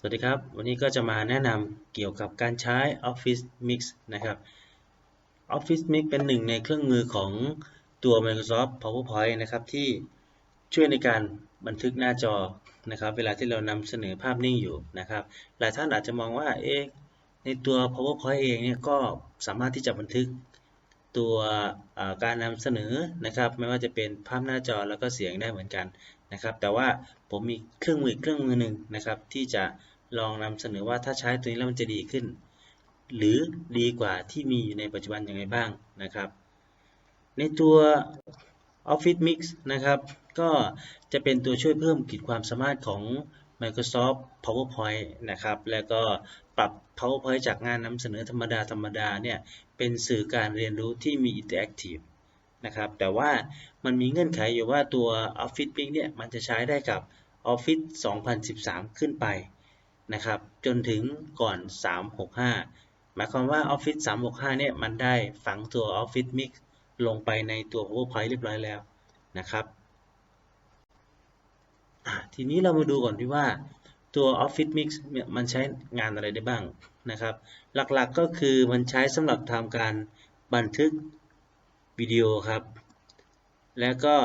สวัสดีครับ วันนี้ก็จะมาแนะนำเกี่ยวกับการใช้ Office Mix นะครับ Office Mix เป็นหนึ่งในเครื่องมือของตัว Microsoft PowerPoint นะครับ ที่ช่วยในการบันทึกหน้าจอนะครับ เวลาที่เรานำเสนอภาพนิ่งอยู่นะครับ หลายท่านอาจจะมองว่าเอ๊ะในตัว PowerPoint เองเนี่ยก็สามารถที่จะบันทึกตัวการนำเสนอนะครับ ไม่ว่าจะเป็นภาพหน้าจอแล้วก็เสียงได้เหมือนกัน นะครับ แต่ว่าผมมีเครื่องมือเครื่องมือหนึ่งนะครับ ที่จะลองนำเสนอว่าถ้าใช้ตัวนี้แล้วมันจะดีขึ้น หรือดีกว่าที่มีอยู่ในปัจจุบันยังไงบ้างนะครับ ในตัว Office Mix นะครับ ก็จะเป็นตัวช่วยเพิ่มขีดความสามารถของ Microsoft PowerPoint นะครับ แล้วก็ปรับ PowerPoint จากงานนำเสนอธรรมดาธรรมดาเนี่ย เป็นสื่อการเรียนรู้ที่มี Interactive นะครับ แต่ว่ามันมีเงื่อนไขอยู่ว่าตัว Office Mix เนี่ยมันจะใช้ได้กับ Office 2013 ขึ้นไปนะครับ จนถึงก่อน 365 หมายความว่า Office 365 เนี่ยมันได้ฝังตัว Office Mix ลงไปในตัว PowerPoint เรียบร้อยแล้วนะครับ ทีนี้เรามาดูก่อนที่ว่าตัว Office Mix เนี่ยมันใช้งานอะไรได้บ้างนะครับ หลักๆกก็คือมันใช้สำหรับทำการบันทึก วิดีโอครับ และก็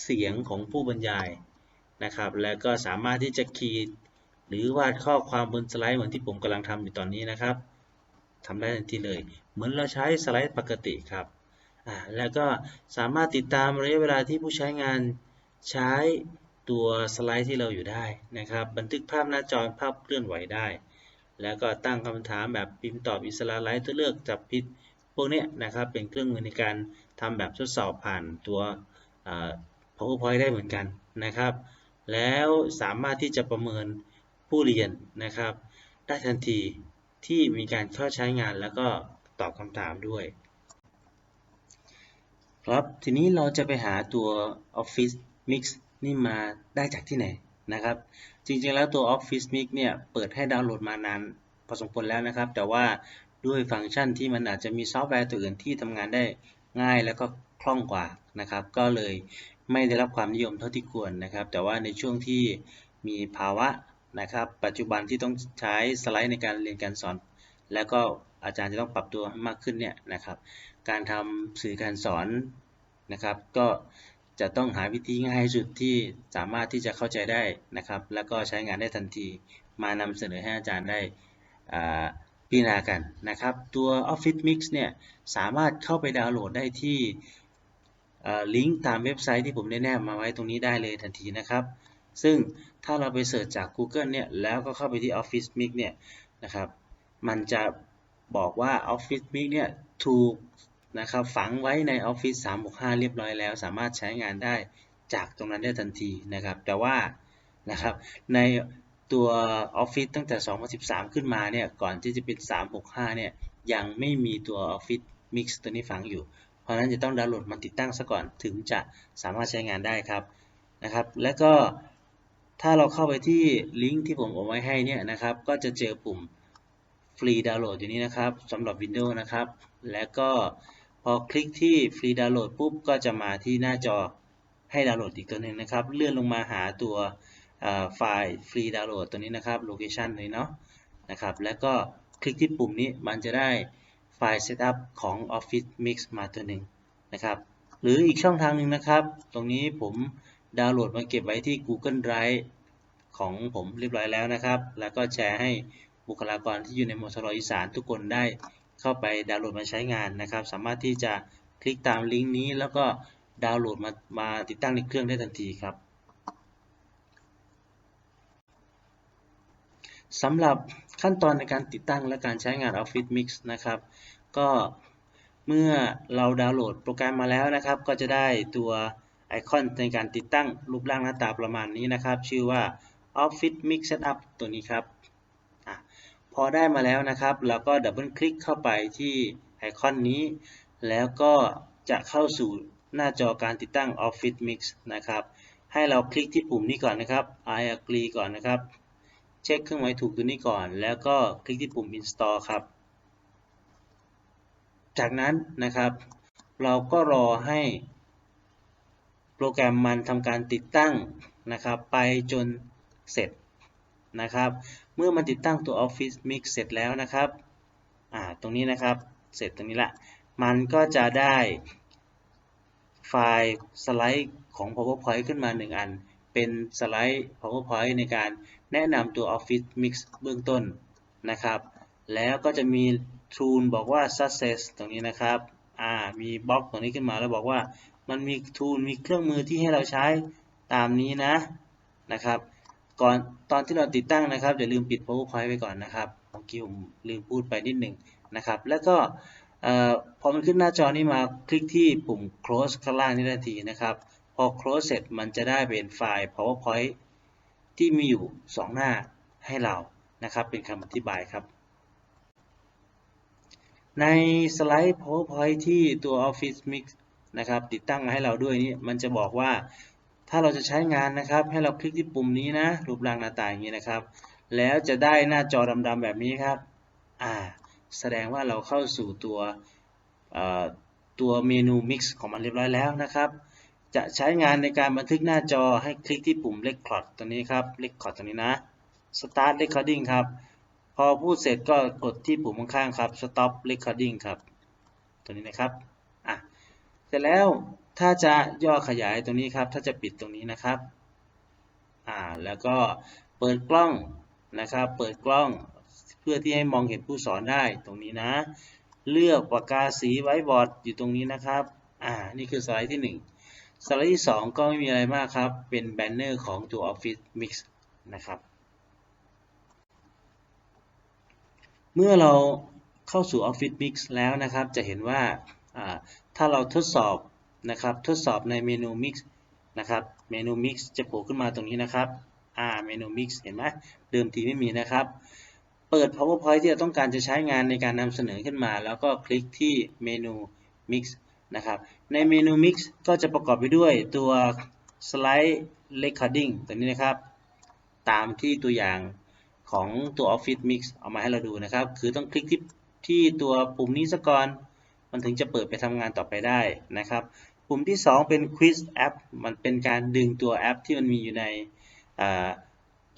เสียงของผู้บรรยายนะครับ แล้วก็สามารถที่จะขีดหรือวาดข้อความบนสไลด์เหมือนที่ผมกำลังทำอยู่ตอนนี้นะครับทำได้ทันทีเลย เหมือนเราใช้สไลด์ปกติครับอ่าแล้วก็สามารถติดตามระยะเวลาที่ผู้ใช้งานใช้ตัวสไลด์ที่เราอยู่ได้นะครับ บันทึกภาพหน้าจอภาพเคลื่อนไหวได้ แล้วก็ตั้งคำถามแบบพิมพ์ตอบอิสระไลท์ตัวเลือกจับผิด พวกนี้นะครับเป็นเครื่องมือในการทำแบบทดสอบผ่านตัว PowerPoint ได้เหมือนกันนะครับ แล้วสามารถที่จะประเมินผู้เรียนนะครับ ได้ทันทีที่มีการเข้าใช้งานแล้วก็ตอบคำถามด้วยครับทีนี้เราจะไปหาตัว Office Mix นี่มาได้จากที่ไหนนะครับ จริงๆแล้วตัว Office Mix เนี่ยเปิดให้ดาวน์โหลดมานานพอสมควรแล้วนะครับ แต่ว่า ด้วยฟังก์ชันที่มันอาจจะมีซอฟต์แวร์ตัวอื่นที่ทำงานได้ง่ายแล้วก็คล่องกว่านะครับ ก็เลยไม่ได้รับความนิยมเท่าที่ควรนะครับ แต่ว่าในช่วงที่มีภาวะนะครับ ปัจจุบันที่ต้องใช้สไลด์ในการเรียนการสอน แล้วก็อาจารย์จะต้องปรับตัวมากขึ้นเนี่ยนะครับ การทำสื่อการสอนนะครับ ก็จะต้องหาวิธีง่ายที่สุดที่สามารถที่จะเข้าใจได้นะครับ แล้วก็ใช้งานได้ทันที มานำเสนอให้อาจารย์ได้อ่า พิจารณากันนะครับ ตัว Office Mix เนี่ยสามารถเข้าไปดาวน์โหลดได้ที่ลิงก์ตามเว็บไซต์ที่ผมได้แนบมาไว้ตรงนี้ได้เลยทันทีนะครับ ซึ่งถ้าเราไปเสิร์ชจาก Google เนี่ยแล้วก็เข้าไปที่ Office Mix เนี่ยนะครับ มันจะบอกว่า Office Mix เนี่ยถูกนะครับฝังไว้ใน Office 365 เรียบร้อยแล้ว สามารถใช้งานได้จากตรงนั้นได้ทันทีนะครับ แต่ว่านะครับใน ตัว Office ตั้งแต่ 2013 ขึ้นมาเนี่ยก่อนที่จะเป็น 365 เนี่ยยังไม่มีตัว Office Mix ตัวนี้ฝังอยู่ เพราะนั้นจะต้องดาวน์โหลดมาติดตั้งซะก่อนถึงจะสามารถใช้งานได้ครับนะครับ และก็ถ้าเราเข้าไปที่ลิงก์ที่ผมเอาไว้ให้เนี่ยนะครับก็จะเจอปุ่มฟรีดาวน์โหลดอยู่นี้นะครับสำหรับ Windows นะครับ และก็พอคลิกที่ฟรีดาวน์โหลดปุ๊บก็จะมาที่หน้าจอให้ดาวน์โหลดอีกตัวหนึ่งนะครับ เลื่อนลงมาหาตัว ไฟล์ฟรีดาวน์โหลดตัวนี้นะครับโลเคชันนี้เนาะนะครับแล้วก็คลิกที่ปุ่มนี้มันจะได้ไฟล์เซตอัพของ Office Mix มาตัวหนึ่งนะครับหรืออีกช่องทางหนึ่งนะครับ ตรงนี้ผมดาวน์โหลดมาเก็บไว้ที่ Google Drive ของผมเรียบร้อยแล้วนะครับ แล้วก็แชร์ให้บุคลากรที่อยู่ในมทรอีสานทุกคนได้เข้าไปดาวน์โหลดมาใช้งานนะครับ สามารถที่จะคลิกตามลิงก์นี้แล้วก็ดาวน์โหลดมามาติดตั้งในเครื่องได้ทันทีครับ สำหรับขั้นตอนในการติดตั้งและการใช้งาน Office Mix นะครับ ก็เมื่อเราดาวน์โหลดโปรแกรมมาแล้วนะครับ ก็จะได้ตัวไอคอนในการติดตั้งรูปร่างหน้าตาประมาณนี้นะครับ ชื่อว่า Office Mix Setup ตัวนี้ครับอพอได้มาแล้วนะครับเราก็ดับเบิลคลิกเข้าไปที่ไอคอนนี้ แล้วก็จะเข้าสู่หน้าจอการติดตั้ง Office Mix นะครับ ให้เราคลิกที่ปุ่มนี้ก่อนนะครับ I agree ก่อนนะครับ เช็คเครื่องหมายถูกตัวนี้ก่อน แล้วก็คลิกที่ปุ่ม install ครับ จากนั้นนะครับ เราก็รอให้โปรแกรมมันทำการติดตั้งนะครับ ไปจนเสร็จนะครับ เมื่อมันติดตั้งตัว Office Mix เสร็จแล้วนะครับอ่าตรงนี้นะครับ เสร็จตรงนี้ละ มันก็จะได้ไฟล์สไลด์ของ PowerPoint ขึ้นมา 1 อัน เป็นสไลด์ PowerPoint ในการ แนะนำตัว Office Mix เบื้องต้นนะครับ แล้วก็จะมี tool บอกว่า success ตรงนี้นะครับอ่ามีบล็อกตรงนี้ขึ้นมาแล้วบอกว่ามันมี tool มีเครื่องมือที่ให้เราใช้ตามนี้นะนะครับ ก่อนตอนที่เราติดตั้งนะครับอย่าลืมปิด PowerPoint ไว้ก่อนนะครับเมื่อกี้ผมลืมพูดไปนิดหนึ่งนะครับ แล้วก็พอมันขึ้นหน้าจอนี้มาคลิกที่ปุ่ม close ข้างล่างนี่ทันทีนะครับ พอ close เสร็จมันจะได้เป็นไฟล์ PowerPoint ที่มีอยู่ 2 หน้าให้เรานะครับเป็นคำอธิบายครับ ในสไลด์ PowerPoint ที่ตัว Office Mix นะครับติดตั้งมาให้เราด้วยนี่มันจะบอกว่าถ้าเราจะใช้งานนะครับ ให้เราคลิกที่ปุ่มนี้นะรูปร่างหน้าตาอย่างนี้นะครับ แล้วจะได้หน้าจอดำๆแบบนี้ครับอ่าแสดงว่าเราเข้าสู่ตัวตัวเมนู Mix ของมันเรียบร้อยแล้วนะครับ จะใช้งานในการบันทึกหน้าจอให้คลิกที่ปุ่ม Record ตัวนี้ครับ Record ตัวนี้นะ Start Recording ครับ พอพูดเสร็จก็กดที่ปุ่มข้างๆครับ Stop Recording ครับ ตัวนี้นะครับอะเสร็จแล้วถ้าจะย่อขยายตรงนี้ครับ ถ้าจะปิดตรงนี้นะครับอ่าแล้วก็เปิดกล้องนะครับ เปิดกล้องเพื่อที่ให้มองเห็นผู้สอนได้ตรงนี้นะ เลือกปากกาสีไว้บอร์ดอยู่ตรงนี้นะครับอ่านี่คือสไลด์ที่ 1 สไลด์ที่ 2 ก็ไม่มีอะไรมากครับ เป็นแบนเนอร์ของตัว Office Mix นะครับ เมื่อเราเข้าสู่ Office Mix แล้วนะครับ จะเห็นว่าถ้าเราทดสอบนะครับ ทดสอบในเมนู Mix นะครับ เมนู Mix จะโผล่ขึ้นมาตรงนี้นะครับ อ่า เมนู Mix เห็นไหมเดิมทีไม่มีนะครับ เปิด PowerPoint ที่เราต้องการจะใช้งานในการนำเสนอขึ้นมา แล้วก็คลิกที่เมนู Mix นะครับ ในเมนู Mix ก็จะประกอบไปด้วยตัว Slide Recording ตัวนี้นะครับ ตามที่ตัวอย่างของตัว Office Mix เอามาให้เราดูนะครับ คือต้องคลิกที่ที่ตัวปุ่มนี้ซะก่อน มันถึงจะเปิดไปทำงานต่อไปได้นะครับ ปุ่มที่ 2 เป็น Quiz App มันเป็นการดึงตัวแอปที่มันมีอยู่ใน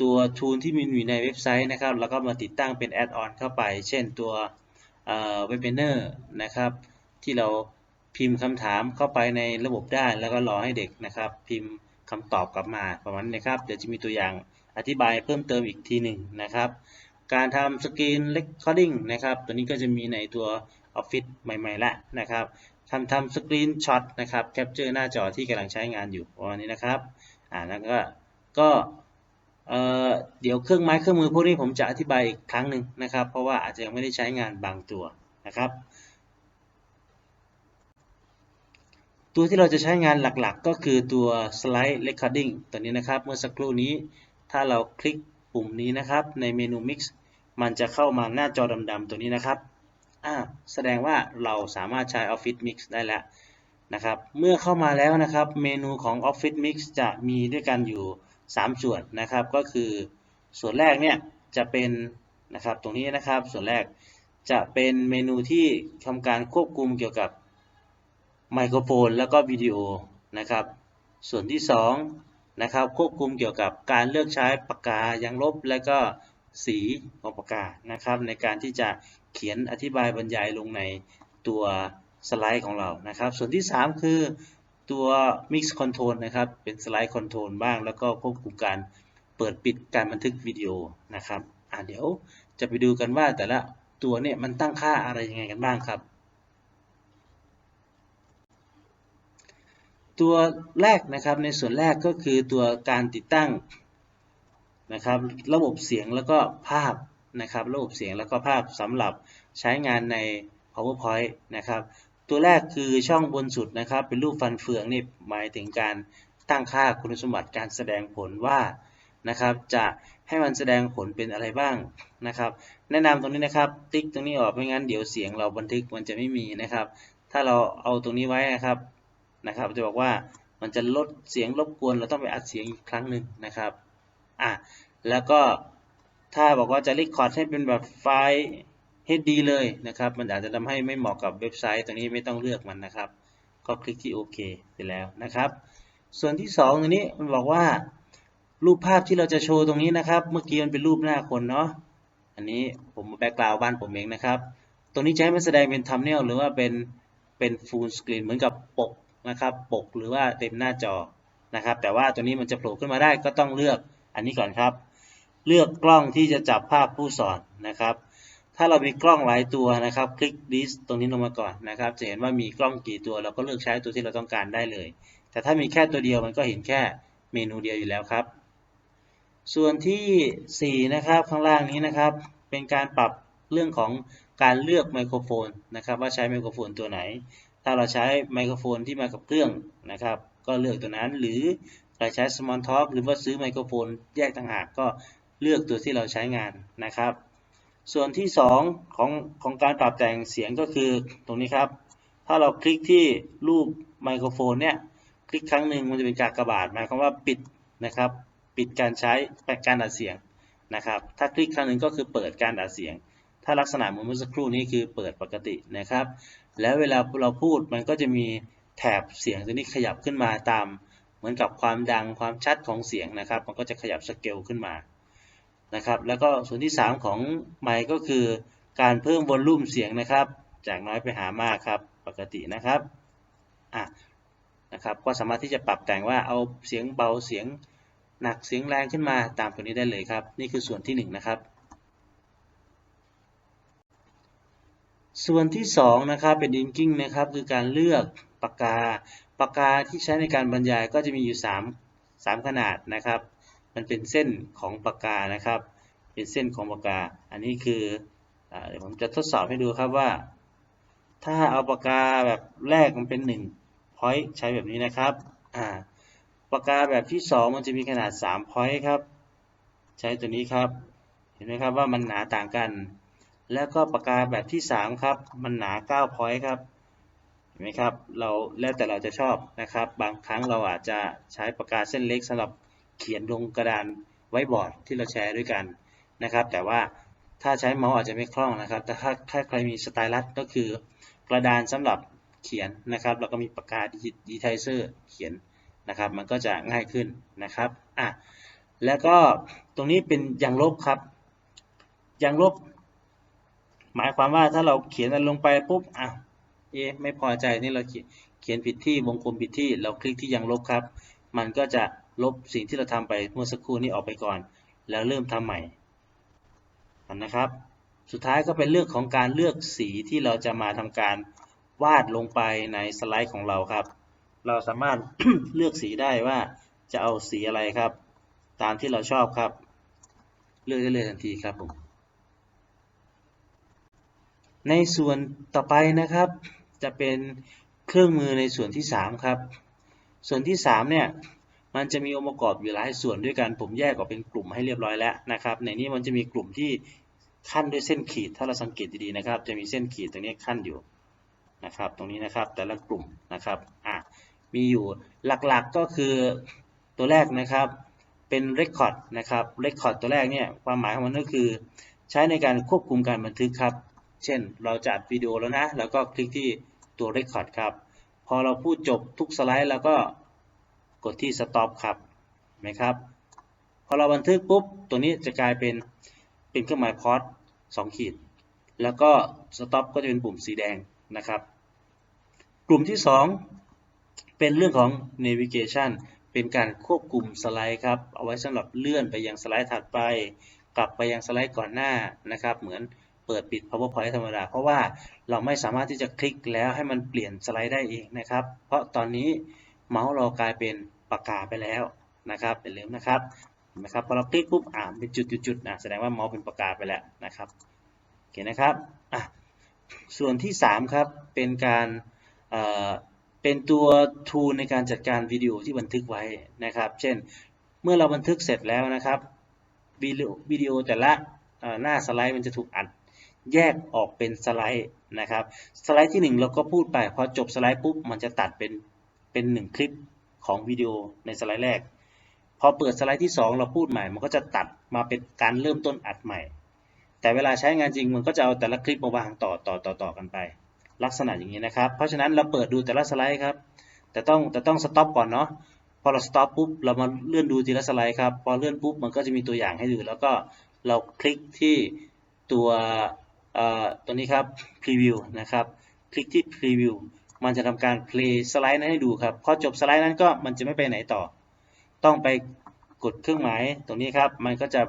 ตัว tool ที่มีอยู่ในเว็บไซต์นะครับ แล้วก็มาติดตั้งเป็น Add-on เข้าไป เช่นตัว Webinar นะครับ ที่เรา พิมพ์คำถามเข้าไปในระบบได้แล้วก็รอให้เด็กนะครับ พิมพ์คำตอบกลับมาประมาณนี้ครับเดี๋ยวจะมีตัวอย่างอธิบายเพิ่มเติมอีกทีหนึ่งนะครับ การทำสกรีนเ e คคอร์ดิ้งนะครับตัวนี้ก็จะมีในตัว Office ใหม่ๆละนะครับทำทำสกรีนช็อตนะครับแคปเจอร์หน้าจอที่กำลังใช้งานอยู่ประมาณนี้นะครับอ่าแล้วก็ก็เอ่อเดี๋ยวเครื่องไม้เครื่องมือพวกนี้ผมจะอธิบายอีกครั้งหนึ่งนะครับ เพราะว่าอาจจะยังไม่ได้ใช้งานบางตัวนะครับ ตัวที่เราจะใช้งานหลักๆ ก็คือตัว Slide Recording ตัวนี้นะครับ เมื่อสักครู่นี้ ถ้าเราคลิกปุ่มนี้นะครับ ในเมนู Mix มันจะเข้ามาหน้าจอดำๆตัวนี้นะครับอ่าแสดงว่าเราสามารถใช้ Office Mix ได้แล้วนะครับ เมื่อเข้ามาแล้วนะครับ เมนูของ Office Mix จะมีด้วยกันอยู่ 3 ส่วนนะครับ ก็คือส่วนแรกเนี่ยจะเป็นนะครับตรงนี้นะครับ ส่วนแรกจะเป็นเมนูที่ทำการควบคุมเกี่ยวกับ ไมโครโฟนแล้วก็วิดีโอนะครับ ส่วนที่2นะครับควบคุมเกี่ยวกับการเลือกใช้ปากกายางลบและก็สีของปากกานะครับในการที่จะเขียนอธิบายบรรยายลงในตัวสไลด์ของเรานะครับ ส่วนที่ 3 คือตัว Mix Control นะครับ เป็นสไลด์คอนโทรลบ้าง แล้วก็ควบคุมการเปิดปิดการบันทึกวิดีโอนะครับอ่าเดี๋ยวจะไปดูกันว่าแต่ละตัวเนี่ยมันตั้งค่าอะไรยังไงกันบ้างครับ ตัวแรกนะครับในส่วนแรกก็คือตัวการติดตั้งนะครับระบบเสียงแล้วก็ภาพนะครับระบบเสียงแล้วก็ภาพสำหรับใช้งานใน PowerPoint นะครับตัวแรกคือช่องบนสุดนะครับ เป็นรูปฟันเฟืองนี่หมายถึงการตั้งค่าคุณสมบัติการแสดงผลว่านะครับจะให้มันแสดงผลเป็นอะไรบ้างนะครับ แนะนำตรงนี้นะครับ ติ๊กตรงนี้ออกไม่งั้นเดี๋ยวเสียงเราบันทึกมันจะไม่มีนะครับ ถ้าเราเอาตรงนี้ไว้นะครับ นะครับจะบอกว่ามันจะลดเสียงรบกวนเราต้องไปอัดเสียงอีกครั้งหนึ่งนะครับอะแล้วก็ถ้าบอกว่าจะรีคอร์ดให้เป็นแบบไฟล์ HD เลยนะครับ มันอาจจะทำให้ไม่เหมาะกับเว็บไซต์ตรงนี้ไม่ต้องเลือกมันนะครับ ก็คลิกที่โอเคไปแล้วนะครับ ส่วนที่2ตรงนี้มันบอกว่ารูปภาพที่เราจะโชว์ตรงนี้นะครับ เมื่อกี้มันเป็นรูปหน้าคนเนาะอันนี้ผมแบ็กกราวด์บ้านผมเองนะครับ ตรงนี้จะให้มันแสดงเป็นทัมเนลหรือว่าเป็นเป็นฟูลสกรีนเหมือนกับปก นะครับปกหรือว่าเต็มหน้าจอนะครับ แต่ว่าตัวนี้มันจะโผล่ขึ้นมาได้ก็ต้องเลือกอันนี้ก่อนครับ เลือกกล้องที่จะจับภาพผู้สอนนะครับ ถ้าเรามีกล้องหลายตัวนะครับ คลิก this ตรงนี้ลงมาก่อนนะครับ จะเห็นว่ามีกล้องกี่ตัวเราก็เลือกใช้ตัวที่เราต้องการได้เลย แต่ถ้ามีแค่ตัวเดียวมันก็เห็นแค่เมนูเดียวอยู่แล้วครับ ส่วนที่ 4 นะครับข้างล่างนี้นะครับ เป็นการปรับเรื่องของการเลือกไมโครโฟนนะครับ ว่าใช้ไมโครโฟนตัวไหน ถ้าเราใช้ไมโครโฟนที่มากับเครื่องนะครับ ก็เลือกตัวนั้น หรือเราใช้ Small Talk หรือว่าซื้อไมโครโฟนแยกต่างหากก็เลือกตัวที่เราใช้งานนะครับ ส่วนที่ 2 ของของการปรับแต่งเสียงก็คือตรงนี้ครับ ถ้าเราคลิกที่รูปไมโครโฟนเนี่ยคลิกครั้งหนึ่งมันจะเป็นกากบาทหมายความว่าปิดนะครับ ปิดการใช้การอัดเสียงนะครับ ถ้าคลิกครั้งหนึ่งก็คือเปิดการอัดเสียง ถ้าลักษณะเหมือนเมื่อสักครู่นี้คือเปิดปกตินะครับ แล้วเวลาเราพูดมันก็จะมีแถบเสียงตัวนี้ขยับขึ้นมาตามเหมือนกับความดังความชัดของเสียงนะครับ มันก็จะขยับสเกลขึ้นมานะครับแล้วก็ส่วนที่ 3 ของไมค์ก็คือการเพิ่มวอลลุ่มเสียงนะครับ จากน้อยไปหามากครับปกตินะครับอะนะครับก็สามารถที่จะปรับแต่งว่าเอาเสียงเบาเสียงหนักเสียงแรงขึ้นมาตามตัวนี้ได้เลยครับ นี่คือส่วนที่ 1 นะครับ ส่วนที่2นะครับเป็น inking นะครับคือการเลือกปากกา ปากกาที่ใช้ในการบรรยายก็จะมีอยู่ 3 3 ขนาดนะครับ มันเป็นเส้นของปากกานะครับ เป็นเส้นของปากกา อันนี้คือเดี๋ยวผมจะทดสอบให้ดูครับว่า ถ้าเอาปากกาแบบแรกมันเป็น1 point ใช้แบบนี้นะครับอ่าปากกาแบบที่ 2 มันจะมีขนาด3 point ครับ ใช้ตัวนี้ครับ เห็นไหมครับว่ามันหนาต่างกัน แล้วก็ปากกาแบบที่ 3 ครับ มันหนา9 point ครับเห็นไหมครับเราแล้วแต่เราจะชอบนะครับ บางครั้งเราอาจจะใช้ปากกาเส้นเล็กสำหรับเขียนลงกระดานไว้บอร์ดที่เราแชร์ด้วยกันนะครับ แต่ว่าถ้าใช้เมาส์อาจจะไม่คล่องนะครับ แต่ถ้าถ้าใครมีสไตลัสก็คือกระดานสำหรับเขียนนะครับ แล้วก็มีปากกาดิจิไทเซอร์เขียนนะครับ มันก็จะง่ายขึ้นนะครับอะแล้วก็ตรงนี้เป็นยางลบครับยางลบ หมายความว่าถ้าเราเขียนอะไรลงไปปุ๊บอะเอะไม่พอใจนี่เราเขียนผิดที่วงกลมผิดที่เราคลิกที่ยางลบครับ มันก็จะลบสิ่งที่เราทำไปเมื่อสักครู่นี้ออกไปก่อน แล้วเริ่มทำใหม่นะครับ สุดท้ายก็เป็นเรื่องของการเลือกสีที่เราจะมาทำการวาดลงไปในสไลด์ของเราครับ เราสามารถเลือกสีได้ว่าจะเอาสีอะไรครับ ตามที่เราชอบครับ เลือกได้เลยทันทีครับผม ในส่วนต่อไปนะครับ จะเป็นเครื่องมือในส่วนที่ 3 ครับ ส่วนที่ 3 เนี่ย มันจะมีองค์ประกอบอยู่หลายส่วนด้วยกันผมแยกออกเป็นกลุ่มให้เรียบร้อยแล้วนะครับ ในนี้มันจะมีกลุ่มที่ขั้นด้วยเส้นขีด ถ้าเราสังเกตดีๆนะครับ จะมีเส้นขีดตรงนี้ขั้นอยู่นะครับ ตรงนี้นะครับแต่ละกลุ่มนะครับอะมีอยู่หลักๆก็คือตัวแรกนะครับเป็น Record นะครับ Record ตัวแรกเนี่ยความหมายของมันก็คือ ใช้ในการควบคุมการบันทึกครับ เช่นเราจัดวิดีโอแล้วนะ แล้วก็คลิกที่ตัว Record ครับ พอเราพูดจบทุกสไลด์แล้วก็กดที่ Stop ครับเห็นไหมครับ พอเราบันทึกปุ๊บ ตัวนี้จะกลายเป็นเป็นเครื่องหมายพอสสองขีด แล้วก็ Stop ก็จะเป็นปุ่มสีแดงนะครับ กลุ่มที่ 2 เป็นเรื่องของ Navigation เป็นการควบคุมสไลด์ครับ เอาไว้สำหรับเลื่อนไปยังสไลด์ถัดไป กลับไปยังสไลด์ก่อนหน้านะครับ เหมือน เปิดปิด PowerPoint ธรรมดา เพราะว่าเราไม่สามารถที่จะคลิกแล้วให้มันเปลี่ยนสไลด์ได้เองนะครับ เพราะตอนนี้เมาส์เรากลายเป็นปากกาไปแล้วนะครับอย่าลืมนะครับเห็นไหมครับพอเราคลิกปุ๊บอ่าเป็นจุดๆนะแสดงว่าเมาส์เป็นปากกาไปแล้วนะครับโอเคนะครับอะส่วนที่ 3 ครับ เป็นการเอ่อเป็นตัวทูลในการจัดการวิดีโอที่บันทึกไว้นะครับ เช่น เมื่อเราบันทึกเสร็จแล้วนะครับวิดีโอแต่ละหน้าสไลด์มันจะถูกอัด แยกออกเป็นสไลด์นะครับ สไลด์ที่ 1 เราก็พูดไปพอจบสไลด์ปุ๊บมันจะตัดเป็นเป็น 1 คลิปของวิดีโอในสไลด์แรก พอเปิดสไลด์ที่ 2 เราพูดใหม่ มันก็จะตัดมาเป็นการเริ่มต้นอัดใหม่ แต่เวลาใช้งานจริงมันก็จะเอาแต่ละคลิปมาวางต่อต่อต่อต่อกันไป ลักษณะอย่างนี้นะครับ เพราะฉะนั้นเราเปิดดูแต่ละสไลด์ครับ แต่ต้องแต่ต้องสต็อปก่อนเนาะพอเรา stop ปุ๊บเรามาเลื่อนดูทีละสไลด์ครับพอเลื่อนปุ๊บมันก็จะมีตัวอย่างให้ดู แล้วก็เราคลิกที่ตัว ตัวนี้ครับ preview นะครับ คลิกที่ preview มันจะทำการ play สไลด์นั้นให้ดูครับ พอจบสไลด์นั้นก็มันจะไม่ไปไหนต่อ ต้องไปกดเครื่องหมายตรงนี้ครับ มันก็จะ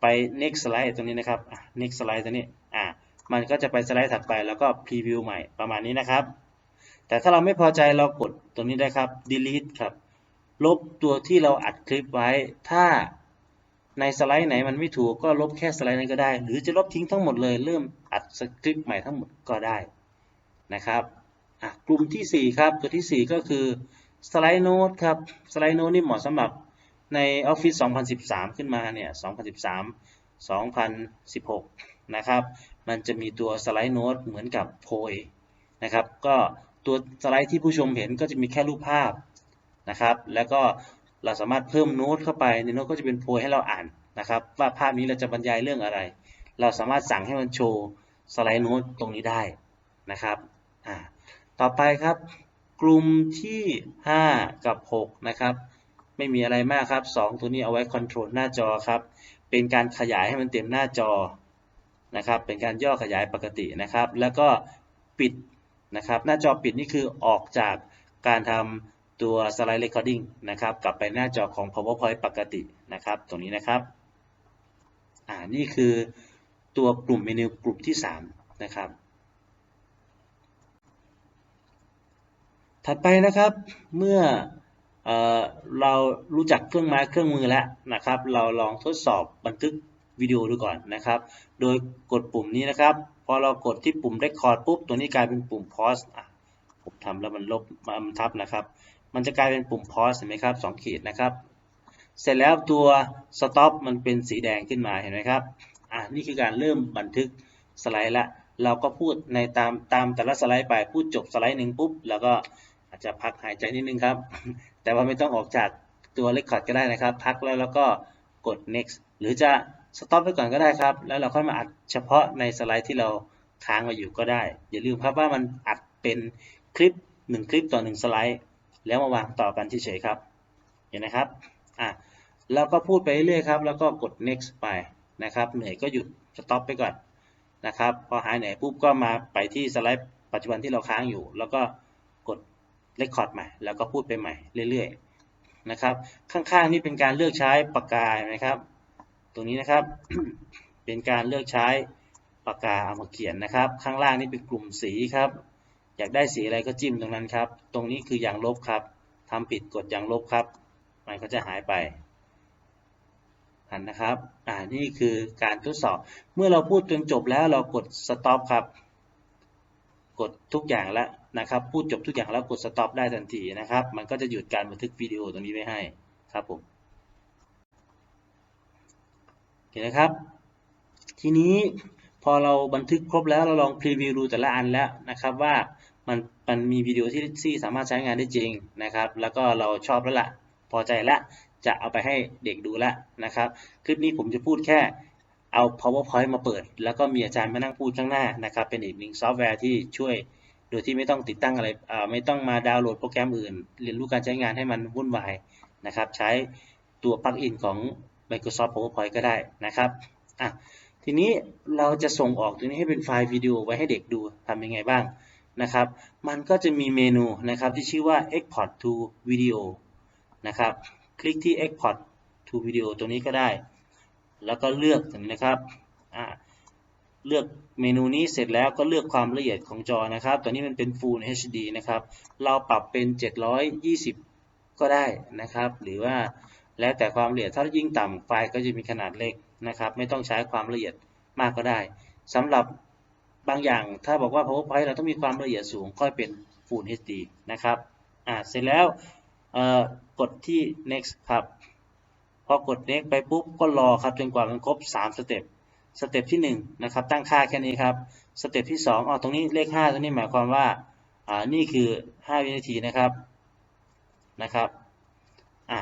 ไป next slide ตรงนี้นะครับ next slide ตัวนี้ อ่า มันก็จะไปสไลด์ถัดไปแล้วก็ preview ใหม่ประมาณนี้นะครับ แต่ถ้าเราไม่พอใจเรากดตรงนี้ได้ครับ delete ครับ ลบตัวที่เราอัดคลิปไว้ ถ้า ในสไลด์ไหนมันไม่ถูกก็ลบแค่สไลด์นั้นก็ได้ หรือจะลบทิ้งทั้งหมดเลย เริ่มอัดสคริปต์ใหม่ทั้งหมดก็ได้นะครับกลุ่มที่ 4 ครับ ตัวทีสี่ 4 ก็คือสไลด์โน้ตครับสไลด์โน้ตนี่เหมาะสำหรับใน Office 2013 ขึ้นมาเนี่ย 2013 2016 นะครับ มันจะมีตัวสไลด์โน้ตเหมือนกับโพยนะครับ ก็ตัวสไลด์ที่ผู้ชมเห็นก็จะมีแค่รูปภาพนะครับ แล้วก็ เราสามารถเพิ่มโน้ตเข้าไปในโน้ตก็จะเป็นโพยให้เราอ่านนะครับ ว่าภาพนี้เราจะบรรยายเรื่องอะไร เราสามารถสั่งให้มันโชว์สไลด์โน้ตตรงนี้ได้นะครับต่อไปครับ กลุ่มที่ 5 กับ 6 นะครับ ไม่มีอะไรมากครับ 2 ตัวนี้เอาไว้คอนโทรลหน้าจอครับ เป็นการขยายให้มันเต็มหน้าจอนะครับ เป็นการย่อขยายปกตินะครับ แล้วก็ปิดนะครับ หน้าจอปิดนี่คือออกจากการทำ ตัว Slide Recording นะครับ กลับไปหน้าจอของ PowerPoint ปกตินะครับ ตรงนี้นะครับ อ่า นี่คือตัวกลุ่มเมนูกลุ่มที่ 3 นะครับ ถัดไปนะครับ เมื่อเอเรารู้จักเครื่องไม้เครื่องมือแล้วนะครับ เราลองทดสอบบันทึกวิดีโอดูก่อนนะครับ โดยกดปุ่มนี้นะครับ พอเรากดที่ปุ่ม Record ปุ๊บ ตัวนี้กลายเป็นปุ่ม Pause ผมทำแล้วมันลบมันทับนะครับ มันจะกลายเป็นปุ่ม Pause เห็นไหมครับสองขีดนะครับ เสร็จแล้วตัว Stop มันเป็นสีแดงขึ้นมาเห็นไหมครับอะนี่คือการเริ่มบันทึกสไลด์ละ เราก็พูดในตามตามแต่ละสไลด์ไปพูดจบสไลด์หนึ่งปุ๊บแล้วก็อาจจะพักหายใจนิดนึงครับ แต่ว่าไม่ต้องออกจากตัว Record ก็ได้นะครับ พักแล้วแล้วก็กด next หรือจะ stop ไปก่อนก็ได้ครับ แล้วเราค่อยมาอัดเฉพาะในสไลด์ที่เราค้างมาอยู่ก็ได้ อย่าลืมครับว่ามันอัดเป็นคลิป 1 คลิปต่อ 1 สไลด์ แล้วมาวางต่อกันเฉยๆครับ เห็นนะครับอะเราก็พูดไปเรื่อยๆครับ แล้วก็กด next ไปนะครับ เหนื่อยก็หยุด stop ไปก่อนนะครับ พอหายเหนื่อยปุ๊บก็มาไปที่สไลด์ปัจจุบันที่เราค้างอยู่ แล้วก็กด record ใหม่ แล้วก็พูดไปใหม่เรื่อยๆนะครับ ข้างๆนี่เป็นการเลือกใช้ปากกานะครับ ตรงนี้นะครับ เป็นการเลือกใช้ปากกาเอามาเขียนนะครับ ข้างล่างนี่เป็นกลุ่มสีครับ อยากได้สีอะไรก็จิ้มตรงนั้นครับ ตรงนี้คืออย่างลบครับทำผิดกดอย่างลบครับ มันก็จะหายไปอันนะครับ อ่า นี่คือการทดสอบ เมื่อเราพูดจนจบแล้วเรากด stop ครับ กดทุกอย่างแล้วนะครับ พูดจบทุกอย่างแล้วกด stop ได้ทันทีนะครับ มันก็จะหยุดการบันทึกวิดีโอตรงนี้ไว้ให้ครับผมเห็นนะครับ ทีนี้พอเราบันทึกครบแล้วเราลองพรีวิวดูแต่ละอันแล้วนะครับว่า มันมันมีวิดีโอที่ที่สามารถใช้งานได้จริงนะครับ แล้วก็เราชอบแล้วละ่ะ พอใจละจะเอาไปให้เด็กดูแล้วนะครับ คลิปนี้ผมจะพูดแค่เอา powerpoint มาเปิด แล้วก็มีอาจารย์มานั่งพูดข้างหน้านะครับ เป็นอีกหนึ่งซอฟต์แวร์ที่ช่วยโดยที่ไม่ต้องติดตั้งอะไรไม่ต้องมาดาวน์โหลดโปรแกรมอื่น เรียนรู้การใช้งานให้มันวุ่นวายนะครับ ใช้ตัวปลั๊กอินของ Microsoft PowerPoint ก็ได้นะครับอะทีนี้เราจะส่งออกตัวนี้ให้เป็นไฟล์วิดีโอไว้ให้เด็กดูทำยังไงบ้าง นะครับ มันก็จะมีเมนูนะครับที่ชื่อว่า export to video นะครับ คลิกที่ export to video ตรงนี้ก็ได้ แล้วก็เลือกตรงนี้นะครับ เลือกเมนูนี้เสร็จแล้วก็เลือกความละเอียดของจอนะครับตัวนี้มันเป็น Full HD นะครับ เราปรับเป็น 720 ก็ได้นะครับ หรือว่าแล้วแต่ความละเอียด ถ้ายิ่งต่ำไฟล์ก็จะมีขนาดเล็กนะครับ ไม่ต้องใช้ความละเอียดมากก็ได้สำหรับ บางอย่างถ้าบอกว่า PowerPoint เราต้องมีความละเอียดสูงค่อยเป็น Full HD นะครับอ่าเสร็จแล้วกดที่ next ครับ พอกด next ไปปุ๊บก็รอครับจนกว่ามันครบ 3 สเต็ป สเต็ปที่1นะครับตั้งค่าแค่นี้ครับ สเต็ปที่2อ๋อตรงนี้เลข 5 ตรงนี้หมายความว่าอ่านี่คือ 5 วินาทีนะครับนะครับอ่า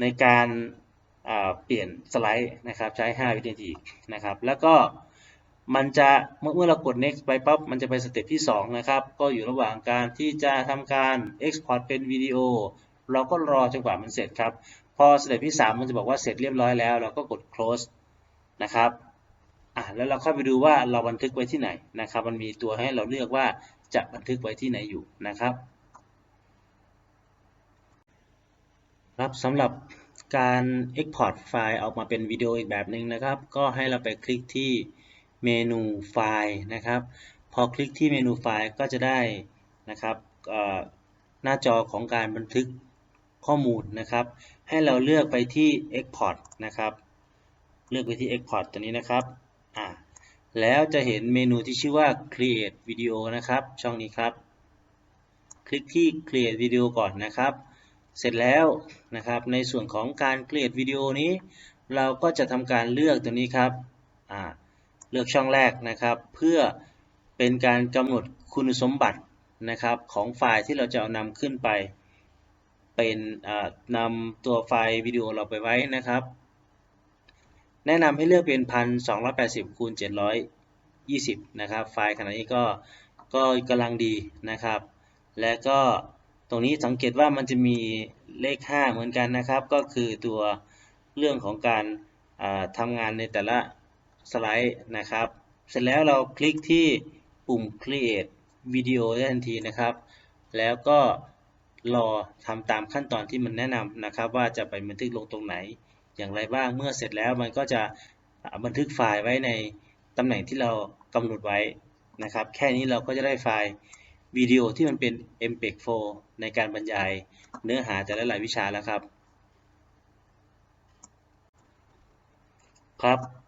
ในการเปลี่ยนสไลด์นะครับใช้ 5 วินาทีนะครับ แล้วก็ มันจะเมื่อเรากด next ไปปั๊บมันจะไปสเต็ปที่ 2 นะครับ ก็อยู่ระหว่างการที่จะทำการ export เป็นวิดีโอ เราก็รอจนกว่ามันเสร็จครับ พอสเต็ปที่ 3 มันจะบอกว่าเสร็จเรียบร้อยแล้ว เราก็กด close นะครับอะแล้วเราเข้าไปดูว่าเราบันทึกไว้ที่ไหนนะครับ มันมีตัวให้เราเลือกว่าจะบันทึกไว้ที่ไหนอยู่นะครับครับสำหรับการ Export ไฟล์ออกมาเป็นวิดีโออีกแบบหนึ่งนะครับ ก็ให้เราไปคลิกที่ เมนูไฟล์นะครับ พอคลิกที่เมนูไฟล์ก็จะได้นะครับหน้าจอของการบันทึกข้อมูลนะครับ ให้เราเลือกไปที่ Export นะครับ เลือกไปที่ Export ตัวนี้นะครับอ่าแล้วจะเห็นเมนูที่ชื่อว่า Create Video นะครับ ช่องนี้ครับ คลิกที่ Create Video ก่อนนะครับ เสร็จแล้วนะครับ ในส่วนของการ Create Video นี้ เราก็จะทำการเลือกตัวนี้ครับอ่า เลือกช่องแรกนะครับ เพื่อเป็นการกำหนดคุณสมบัตินะครับของไฟล์ที่เราจะเอานำขึ้นไป เป็นนำตัวไฟล์วิดีโอเราไปไว้นะครับ แนะนำให้เลือกเป็น 1280คูณ720 นะครับ ไฟล์ขนาดนี้ก็ก็กำลังดีนะครับ และก็ตรงนี้สังเกตว่ามันจะมีเลข 5 เหมือนกันนะครับ ก็คือตัวเรื่องของการทำงานในแต่ละ สไลด์นะครับ เสร็จแล้วเราคลิกที่ปุ่ม create วิดีโอได้ทันทีนะครับ แล้วก็รอทำตามขั้นตอนที่มันแนะนำนะครับ ว่าจะไปบันทึกลงตรงไหน อย่างไรบ้างเมื่อเสร็จแล้วมันก็จะบันทึกไฟล์ไว้ในตำแหน่งที่เรากำหนดไว้นะครับ แค่นี้เราก็จะได้ไฟล์วิดีโอที่มันเป็น MPEG 4 ในการบรรยายเนื้อหาแต่ละหลายวิชาแล้วครับ ครับ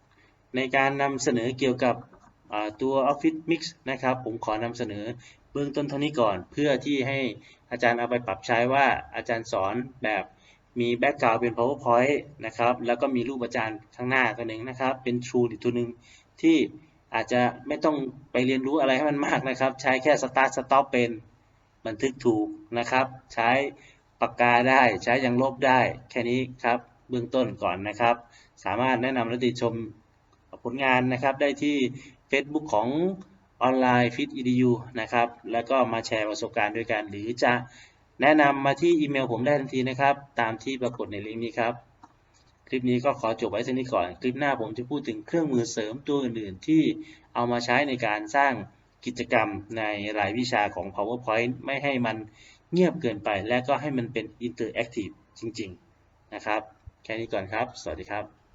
ในการนำเสนอเกี่ยวกับตัว Office Mix นะครับ ผมขอนำเสนอเบื้องต้นเท่านี้ก่อน เพื่อที่ให้อาจารย์เอาไปปรับใช้ว่าอาจารย์สอนแบบมีแบ็กกราวด์เป็น PowerPoint นะครับ แล้วก็มีรูปอาจารย์ข้างหน้าตัวหนึ่งนะครับ เป็น True อีกตัวหนึ่งที่อาจจะไม่ต้องไปเรียนรู้อะไรให้มันมากนะครับ ใช้แค่ Start Stop เป็นบันทึกถูกนะครับ ใช้ปากกาได้ ใช้ยังลบได้ แค่นี้ครับ เบื้องต้นก่อนนะครับ สามารถแนะนำและติชม ผลงานนะครับได้ที่ Facebook ของออนไลน์ฟิต edu นะครับ แล้วก็มาแชร์ประสบการณ์ด้วยกัน หรือจะแนะนำมาที่อีเมลผมได้ทันทีนะครับ ตามที่ปรากฏในลิงก์นี้ครับ คลิปนี้ก็ขอจบไว้เท่านี้ก่อน คลิปหน้าผมจะพูดถึงเครื่องมือเสริมตัวอื่นๆ ที่เอามาใช้ในการสร้างกิจกรรมในรายวิชาของ PowerPoint ไม่ให้มันเงียบเกินไป และก็ให้มันเป็น Interactive จริง ๆ นะครับ แค่นี้ก่อนครับ สวัสดีครับ